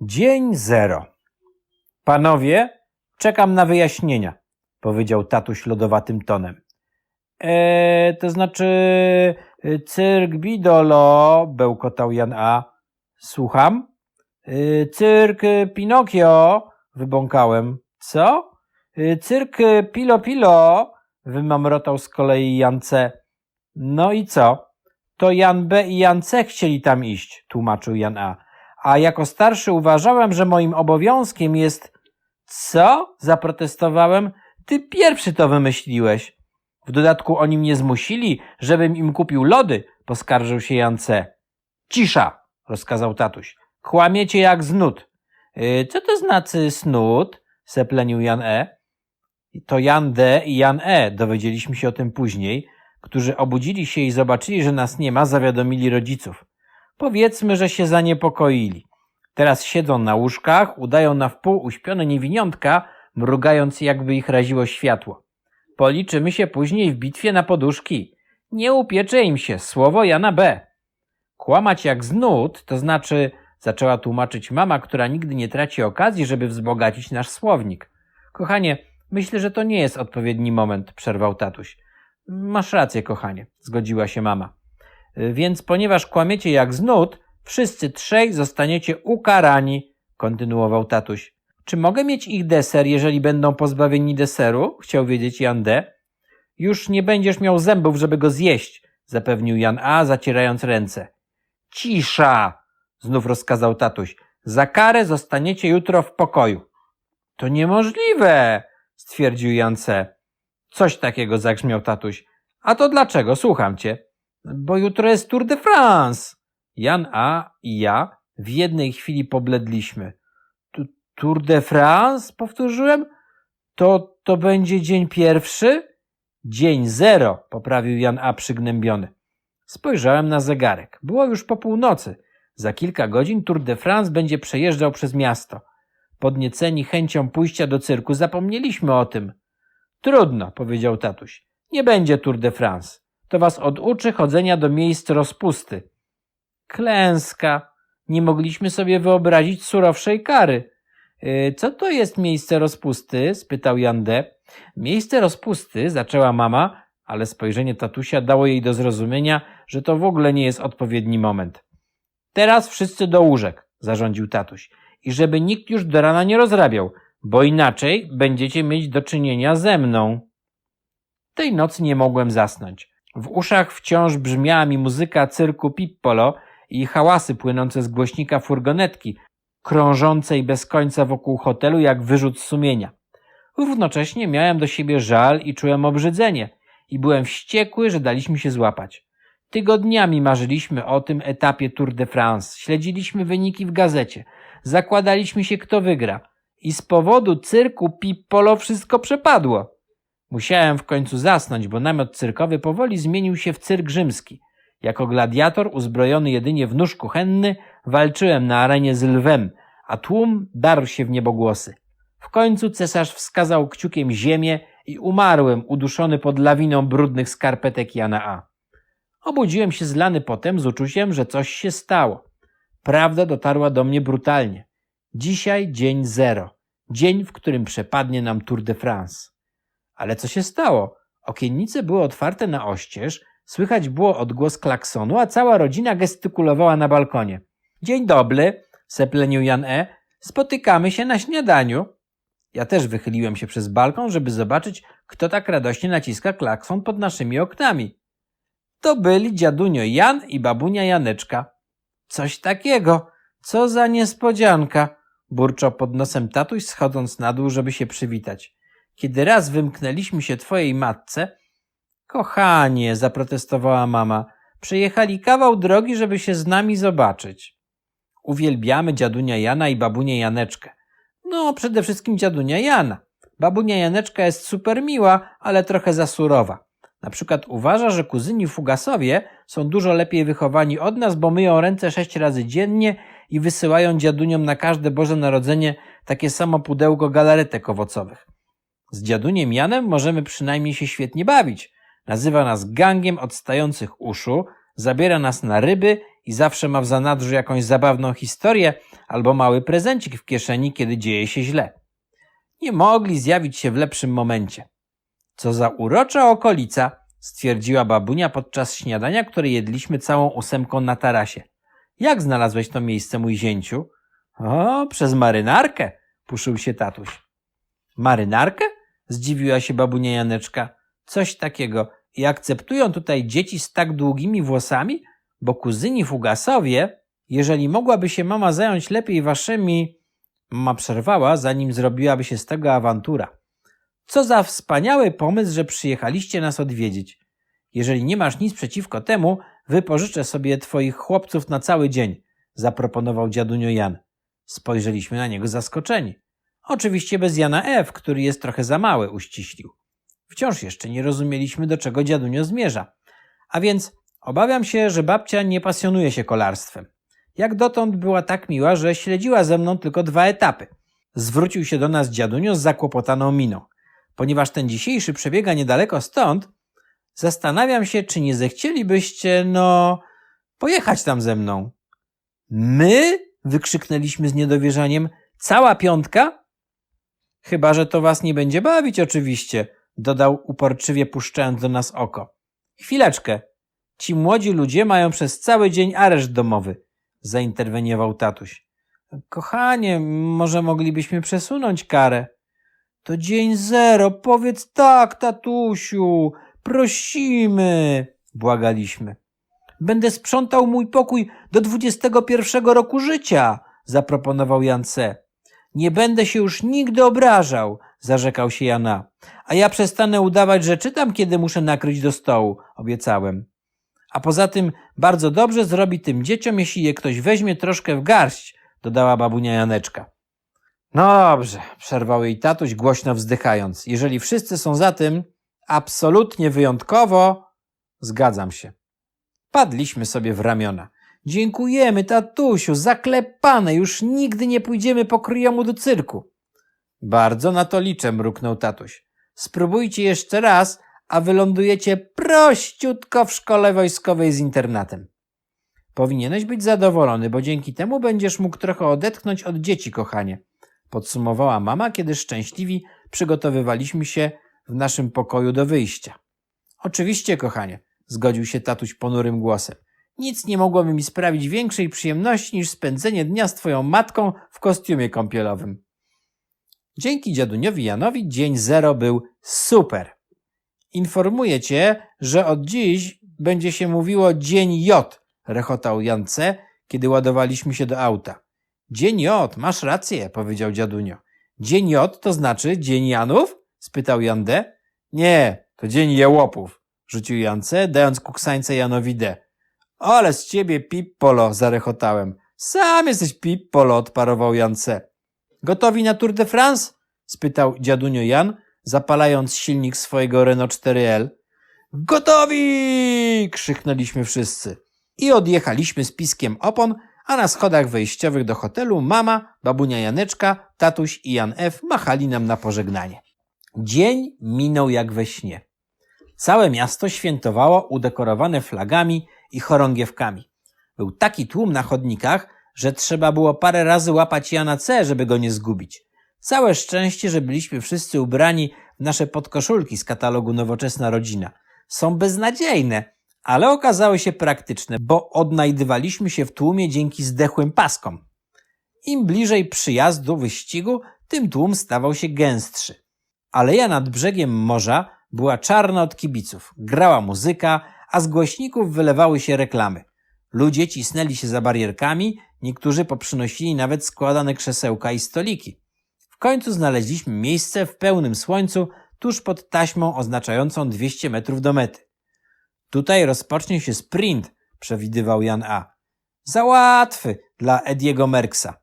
Dzień zero. Panowie, czekam na wyjaśnienia, powiedział tatuś lodowatym tonem. Eee, to znaczy, y, cyrk Bidolo, bełkotał Jan A. Słucham? Y, Cyrk Pinokio, wybąkałem. Co? Y, Cyrk Pilo Pilo, wymamrotał z kolei Jan C. No i co? To Jan B i Jan C chcieli tam iść, tłumaczył Jan A. A jako starszy uważałem, że moim obowiązkiem jest... Co? Zaprotestowałem. Ty pierwszy to wymyśliłeś. W dodatku oni mnie zmusili, żebym im kupił lody, poskarżył się Jan C. Cisza, rozkazał tatuś. Kłamiecie jak znud. Yy, co to znaczy snud? seplenił Jan E. To Jan D i Jan E, dowiedzieliśmy się o tym później, którzy obudzili się i zobaczyli, że nas nie ma, zawiadomili rodziców. Powiedzmy, że się zaniepokoili. Teraz siedzą na łóżkach, udają na wpół uśpione niewiniątka, mrugając jakby ich raziło światło. Policzymy się później w bitwie na poduszki. Nie upiecze im się, słowo Jana B. Kłamać jak znud, to znaczy, zaczęła tłumaczyć mama, która nigdy nie traci okazji, żeby wzbogacić nasz słownik. Kochanie, myślę, że to nie jest odpowiedni moment, przerwał tatuś. Masz rację, kochanie, zgodziła się mama. Więc ponieważ kłamiecie jak znud, wszyscy trzej zostaniecie ukarani, kontynuował tatuś. Czy mogę mieć ich deser, jeżeli będą pozbawieni deseru? chciał wiedzieć Jan D. Już nie będziesz miał zębów, żeby go zjeść, zapewnił Jan A, zacierając ręce. Cisza! znów rozkazał tatuś. Za karę zostaniecie jutro w pokoju. To niemożliwe, stwierdził Jan C. Coś takiego zagrzmiał tatuś. A to dlaczego? Słucham cię. Bo jutro jest Tour de France. Jan A i ja w jednej chwili pobledliśmy. Tour de France? Powtórzyłem. To, to będzie dzień pierwszy? Dzień zero, poprawił Jan A przygnębiony. Spojrzałem na zegarek. Było już po północy. Za kilka godzin Tour de France będzie przejeżdżał przez miasto. Podnieceni chęcią pójścia do cyrku zapomnieliśmy o tym. Trudno, powiedział tatuś. Nie będzie Tour de France. To was oduczy chodzenia do miejsc rozpusty. Klęska. Nie mogliśmy sobie wyobrazić surowszej kary. Yy, Co to jest miejsce rozpusty? spytał Jan D. Miejsce rozpusty, zaczęła mama, ale spojrzenie tatusia dało jej do zrozumienia, że to w ogóle nie jest odpowiedni moment. Teraz wszyscy do łóżek, zarządził tatuś. I żeby nikt już do rana nie rozrabiał, bo inaczej będziecie mieć do czynienia ze mną. Tej nocy nie mogłem zasnąć. W uszach wciąż brzmiała mi muzyka cyrku Pippolo i hałasy płynące z głośnika furgonetki, krążącej bez końca wokół hotelu jak wyrzut sumienia. Równocześnie miałem do siebie żal i czułem obrzydzenie i byłem wściekły, że daliśmy się złapać. Tygodniami marzyliśmy o tym etapie Tour de France, śledziliśmy wyniki w gazecie, zakładaliśmy się kto wygra i z powodu cyrku Pippolo wszystko przepadło. Musiałem w końcu zasnąć, bo namiot cyrkowy powoli zmienił się w cyrk rzymski. Jako gladiator uzbrojony jedynie w nóż kuchenny walczyłem na arenie z lwem, a tłum darł się w niebogłosy. W końcu cesarz wskazał kciukiem ziemię i umarłem uduszony pod lawiną brudnych skarpetek Jana A. Obudziłem się zlany potem z uczuciem, że coś się stało. Prawda dotarła do mnie brutalnie. Dzisiaj dzień zero. Dzień, w którym przepadnie nam Tour de France. Ale co się stało? Okiennice były otwarte na oścież, słychać było odgłos klaksonu, a cała rodzina gestykulowała na balkonie. Dzień dobry, seplenił Jan E. Spotykamy się na śniadaniu. Ja też wychyliłem się przez balkon, żeby zobaczyć, kto tak radośnie naciska klakson pod naszymi oknami. To byli dziadunio Jan i babunia Janeczka. Coś takiego. Co za niespodzianka, burczał pod nosem tatuś, schodząc na dół, żeby się przywitać. Kiedy raz wymknęliśmy się twojej matce, kochanie, zaprotestowała mama, przejechali kawał drogi, żeby się z nami zobaczyć. Uwielbiamy dziadunia Jana i babunię Janeczkę. No, przede wszystkim dziadunia Jana. Babunia Janeczka jest super miła, ale trochę za surowa. Na przykład uważa, że kuzyni Fugasowie są dużo lepiej wychowani od nas, bo myją ręce sześć razy dziennie i wysyłają dziaduniom na każde Boże Narodzenie takie samo pudełko galaretek owocowych. Z dziaduniem Janem możemy przynajmniej się świetnie bawić. Nazywa nas gangiem odstających uszu, zabiera nas na ryby i zawsze ma w zanadrzu jakąś zabawną historię albo mały prezencik w kieszeni, kiedy dzieje się źle. Nie mogli zjawić się w lepszym momencie. Co za urocza okolica, stwierdziła babunia podczas śniadania, które jedliśmy całą ósemką na tarasie. Jak znalazłeś to miejsce, mój zięciu? O, przez marynarkę, puszył się tatuś. Marynarkę? Zdziwiła się babunia Janeczka. Coś takiego. I akceptują tutaj dzieci z tak długimi włosami? Bo kuzyni Fugasowie, jeżeli mogłaby się mama zająć lepiej waszymi... Mama przerwała, zanim zrobiłaby się z tego awantura. Co za wspaniały pomysł, że przyjechaliście nas odwiedzić. Jeżeli nie masz nic przeciwko temu, wypożyczę sobie twoich chłopców na cały dzień, zaproponował dziadunio Jan. Spojrzeliśmy na niego zaskoczeni. Oczywiście bez Jana F., który jest trochę za mały, uściślił. Wciąż jeszcze nie rozumieliśmy, do czego dziadunio zmierza. A więc obawiam się, że babcia nie pasjonuje się kolarstwem. Jak dotąd była tak miła, że śledziła ze mną tylko dwa etapy. Zwrócił się do nas dziadunio z zakłopotaną miną. Ponieważ ten dzisiejszy przebiega niedaleko stąd, zastanawiam się, czy nie zechcielibyście, no, pojechać tam ze mną. My? wykrzyknęliśmy z niedowierzaniem. Cała piątka? Chyba, że to was nie będzie bawić, oczywiście, dodał uporczywie puszczając do nas oko. Chwileczkę. Ci młodzi ludzie mają przez cały dzień areszt domowy, zainterweniował tatuś. Kochanie, może moglibyśmy przesunąć karę. To dzień zero, powiedz tak, tatusiu, prosimy, błagaliśmy. Będę sprzątał mój pokój do dwudziestego pierwszego roku życia, zaproponował Jan C. Nie będę się już nigdy obrażał, zarzekał się Jana. A ja przestanę udawać, że czytam, kiedy muszę nakryć do stołu, obiecałem. A poza tym bardzo dobrze zrobi tym dzieciom, jeśli je ktoś weźmie troszkę w garść, dodała babunia Janeczka. No dobrze, przerwał jej tatuś, głośno wzdychając. Jeżeli wszyscy są za tym, absolutnie wyjątkowo, zgadzam się. Padliśmy sobie w ramiona. Dziękujemy, tatusiu, zaklepane, już nigdy nie pójdziemy po kryjomu do cyrku. Bardzo na to liczę, mruknął tatuś. Spróbujcie jeszcze raz, a wylądujecie prościutko w szkole wojskowej z internatem. Powinieneś być zadowolony, bo dzięki temu będziesz mógł trochę odetchnąć od dzieci, kochanie. Podsumowała mama, kiedy szczęśliwi przygotowywaliśmy się w naszym pokoju do wyjścia. Oczywiście, kochanie, zgodził się tatuś ponurym głosem. Nic nie mogłoby mi sprawić większej przyjemności niż spędzenie dnia z twoją matką w kostiumie kąpielowym. Dzięki dziaduniowi Janowi dzień zero był super. Informuję cię, że od dziś będzie się mówiło dzień J, rechotał Jan C., kiedy ładowaliśmy się do auta. Dzień J, masz rację, powiedział dziadunio. Dzień J to znaczy dzień Janów? spytał Jan D. Nie, to dzień jełopów, rzucił Jan C., dając kuksańce Janowi D. Ale z ciebie pippolo, zarechotałem. Sam jesteś pippolo, odparował Jan C. Gotowi na Tour de France? spytał dziadunio Jan, zapalając silnik swojego Renault 4L. Gotowi! krzyknęliśmy wszyscy. I odjechaliśmy z piskiem opon, a na schodach wejściowych do hotelu mama, babunia Janeczka, tatuś i Jan F. machali nam na pożegnanie. Dzień minął jak we śnie. Całe miasto świętowało udekorowane flagami i chorągiewkami. Był taki tłum na chodnikach, że trzeba było parę razy łapać Jana C., żeby go nie zgubić. Całe szczęście, że byliśmy wszyscy ubrani w nasze podkoszulki z katalogu Nowoczesna Rodzina. Są beznadziejne, ale okazały się praktyczne, bo odnajdywaliśmy się w tłumie dzięki zdechłym paskom. Im bliżej przyjazdu wyścigu, tym tłum stawał się gęstszy. Aleja nad brzegiem morza była czarna od kibiców. Grała muzyka, a z głośników wylewały się reklamy. Ludzie cisnęli się za barierkami, niektórzy poprzynosili nawet składane krzesełka i stoliki. W końcu znaleźliśmy miejsce w pełnym słońcu, tuż pod taśmą oznaczającą 200 metrów do mety. Tutaj rozpocznie się sprint, przewidywał Jan A. Za łatwy dla Ediego Merksa.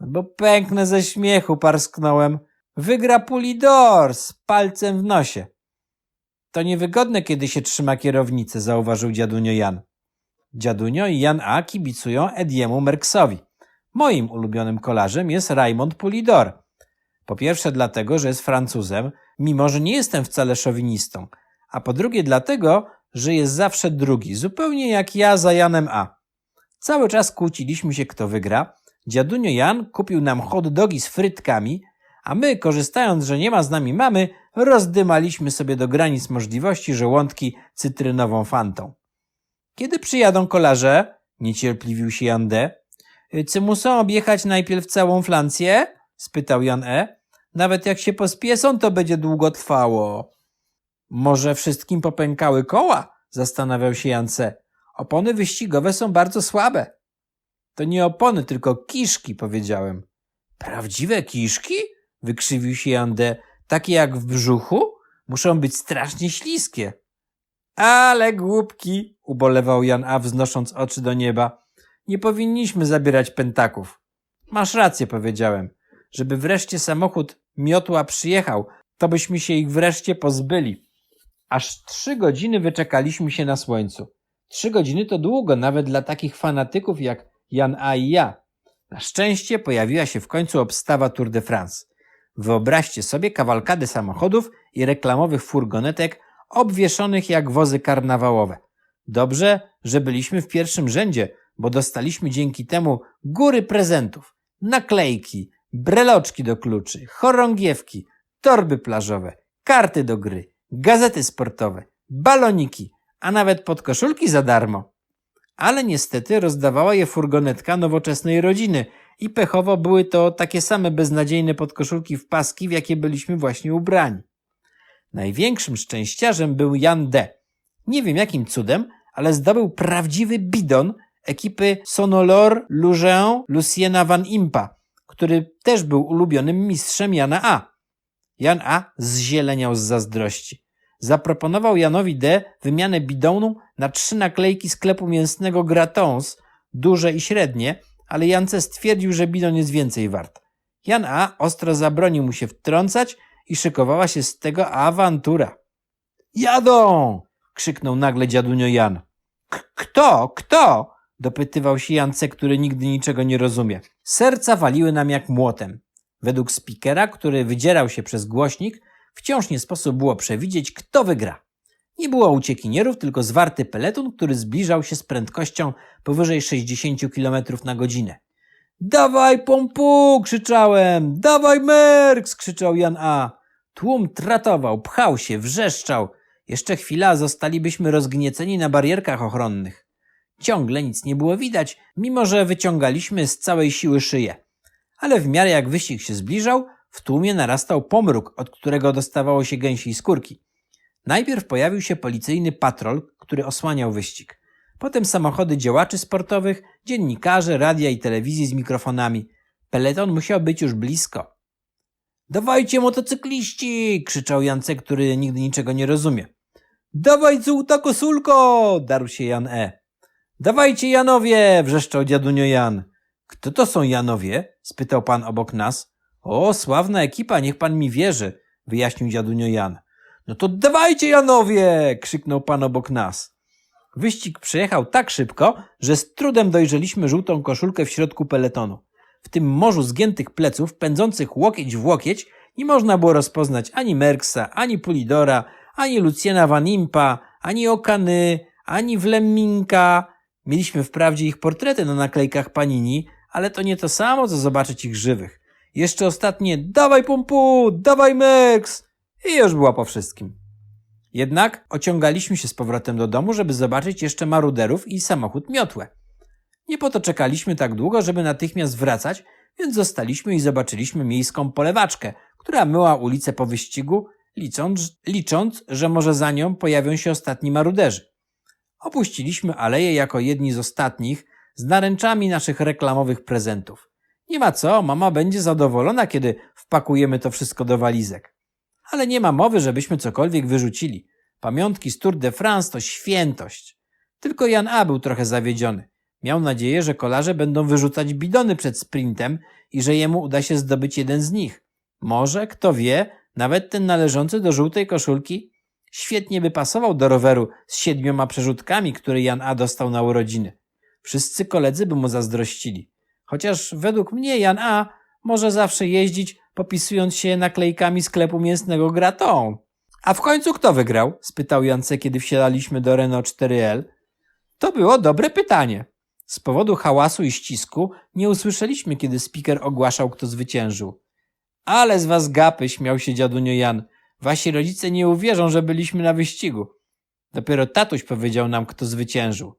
Bo pęknę ze śmiechu, parsknąłem. Wygra Pulidor z palcem w nosie. To niewygodne, kiedy się trzyma kierownicy, zauważył dziadunio Jan. Dziadunio i Jan A kibicują Ediemu Merksowi. Moim ulubionym kolarzem jest Raymond Pulidor. Po pierwsze dlatego, że jest Francuzem, mimo że nie jestem wcale szowinistą, a po drugie dlatego, że jest zawsze drugi, zupełnie jak ja za Janem A. Cały czas kłóciliśmy się, kto wygra. Dziadunio Jan kupił nam hot dogi z frytkami, a my, korzystając, że nie ma z nami mamy, rozdymaliśmy sobie do granic możliwości żołądki cytrynową fantą. Kiedy przyjadą kolarze? Niecierpliwił się Jan D. Czy muszą objechać najpierw całą Flancję? spytał Jan E. Nawet jak się pospiesą, to będzie długo trwało. Może wszystkim popękały koła? Zastanawiał się Jan C. Opony wyścigowe są bardzo słabe. To nie opony, tylko kiszki, powiedziałem. Prawdziwe kiszki? Wykrzywił się Jan D. Takie jak w brzuchu? Muszą być strasznie śliskie. Ale głupki, ubolewał Jan A, wznosząc oczy do nieba. Nie powinniśmy zabierać pentaków. Masz rację, powiedziałem. Żeby wreszcie samochód miotła przyjechał, to byśmy się ich wreszcie pozbyli. Aż trzy godziny wyczekaliśmy się na słońcu. Trzy godziny to długo, nawet dla takich fanatyków jak Jan A i ja. Na szczęście pojawiła się w końcu obstawa Tour de France. Wyobraźcie sobie kawalkadę samochodów i reklamowych furgonetek obwieszonych jak wozy karnawałowe. Dobrze, że byliśmy w pierwszym rzędzie, bo dostaliśmy dzięki temu góry prezentów, naklejki, breloczki do kluczy, chorągiewki, torby plażowe, karty do gry, gazety sportowe, baloniki, a nawet podkoszulki za darmo. Ale niestety rozdawała je furgonetka nowoczesnej rodziny i pechowo były to takie same beznadziejne podkoszulki w paski, w jakie byliśmy właśnie ubrani. Największym szczęściarzem był Jan D. Nie wiem jakim cudem, ale zdobył prawdziwy bidon ekipy Sonolor Lugeon Luciena Van Impa, który też był ulubionym mistrzem Jana A. Jan A zzieleniał z zazdrości. Zaproponował Janowi D wymianę bidonu na trzy naklejki sklepu mięsnego Gratons, duże i średnie, ale Jance stwierdził, że bidon jest więcej wart. Jan A ostro zabronił mu się wtrącać i szykowała się z tego awantura. Jadą! krzyknął nagle dziadunio Jan. Kto? Kto? dopytywał się Jance, który nigdy niczego nie rozumie. Serca waliły nam jak młotem. Według spikera, który wydzierał się przez głośnik, wciąż nie sposób było przewidzieć, kto wygra. Nie było uciekinierów, tylko zwarty peleton, który zbliżał się z prędkością powyżej 60 km na godzinę. Dawaj pompu! krzyczałem. Dawaj Merks! krzyczał Jan A. Tłum tratował, pchał się, wrzeszczał. Jeszcze chwila zostalibyśmy rozgnieceni na barierkach ochronnych. Ciągle nic nie było widać, mimo że wyciągaliśmy z całej siły szyję. Ale w miarę jak wyścig się zbliżał, w tłumie narastał pomruk, od którego dostawało się gęsiej skórki. Najpierw pojawił się policyjny patrol, który osłaniał wyścig. Potem samochody działaczy sportowych, dziennikarze, radia i telewizji z mikrofonami. Peleton musiał być już blisko. Dawajcie motocykliści! krzyczał Jance, który nigdy niczego nie rozumie. Dawaj złota kosulko! darł się Jan E. Dawajcie Janowie! wrzeszczał dziadunio Jan. Kto to są Janowie? spytał pan obok nas. O, sławna ekipa, niech pan mi wierzy, wyjaśnił dziadunio Jan. No to dawajcie Janowie! krzyknął pan obok nas. Wyścig przejechał tak szybko, że z trudem dojrzeliśmy żółtą koszulkę w środku peletonu. W tym morzu zgiętych pleców, pędzących łokieć w łokieć, nie można było rozpoznać ani Merksa, ani Pulidora, ani Luciena Van Impa, ani Okany, ani Wlemminka. Mieliśmy wprawdzie ich portrety na naklejkach Panini, ale to nie to samo, co zobaczyć ich żywych. Jeszcze ostatnie dawaj pompu, dawaj Merks i już była po wszystkim. Jednak ociągaliśmy się z powrotem do domu, żeby zobaczyć jeszcze maruderów i samochód miotłę. Nie po to czekaliśmy tak długo, żeby natychmiast wracać, więc zostaliśmy i zobaczyliśmy miejską polewaczkę, która myła ulicę po wyścigu, licząc, licząc, że może za nią pojawią się ostatni maruderzy. Opuściliśmy aleję jako jedni z ostatnich, z naręczami naszych reklamowych prezentów. Nie ma co, mama będzie zadowolona, kiedy wpakujemy to wszystko do walizek. Ale nie ma mowy, żebyśmy cokolwiek wyrzucili. Pamiątki z Tour de France to świętość. Tylko Jan A był trochę zawiedziony. Miał nadzieję, że kolarze będą wyrzucać bidony przed sprintem i że jemu uda się zdobyć jeden z nich. Może, kto wie, nawet ten należący do żółtej koszulki świetnie by pasował do roweru z siedmioma przerzutkami, który Jan A dostał na urodziny. Wszyscy koledzy by mu zazdrościli. Chociaż według mnie Jan A może zawsze jeździć, popisując się naklejkami sklepu mięsnego Graton. A w końcu kto wygrał? spytał Jance, kiedy wsiadaliśmy do Renault 4L. To było dobre pytanie. Z powodu hałasu i ścisku nie usłyszeliśmy, kiedy speaker ogłaszał, kto zwyciężył. Ale z was gapy, śmiał się dziadunio Jan. Wasi rodzice nie uwierzą, że byliśmy na wyścigu. Dopiero tatuś powiedział nam, kto zwyciężył.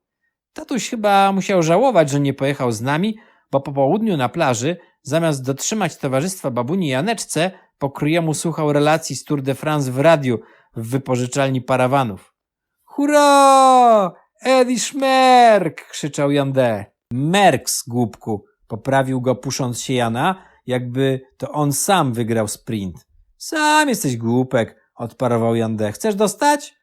Tatuś chyba musiał żałować, że nie pojechał z nami, bo po południu na plaży, zamiast dotrzymać towarzystwa babuni Janeczce, po kryjomu słuchał relacji z Tour de France w radiu w wypożyczalni parawanów. Hurra! Edi Szmerk! krzyczał Jan D. Merks, głupku, poprawił go pusząc się Jana, jakby to on sam wygrał sprint. Sam jesteś głupek, odparował Jan D. Chcesz dostać?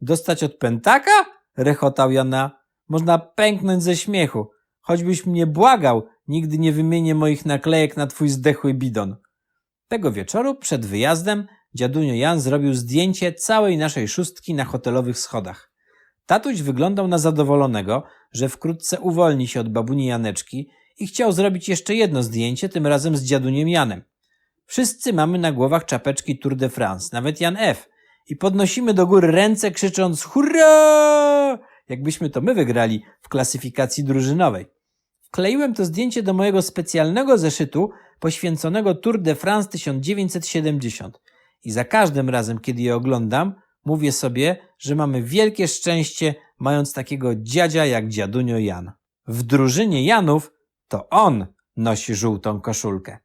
Dostać od pętaka? rechotał Jana. Można pęknąć ze śmiechu. Choćbyś mnie błagał, nigdy nie wymienię moich naklejek na twój zdechły bidon. Tego wieczoru, przed wyjazdem, dziadunio Jan zrobił zdjęcie całej naszej szóstki na hotelowych schodach. Tatuś wyglądał na zadowolonego, że wkrótce uwolni się od babuni Janeczki i chciał zrobić jeszcze jedno zdjęcie, tym razem z dziaduniem Janem. Wszyscy mamy na głowach czapeczki Tour de France, nawet Jan F. I podnosimy do góry ręce krzycząc hurra! Jakbyśmy to my wygrali w klasyfikacji drużynowej. Wkleiłem to zdjęcie do mojego specjalnego zeszytu poświęconego Tour de France 1970 i za każdym razem, kiedy je oglądam, mówię sobie, że mamy wielkie szczęście, mając takiego dziadzia jak dziadunio Jan. W drużynie Janów to on nosi żółtą koszulkę.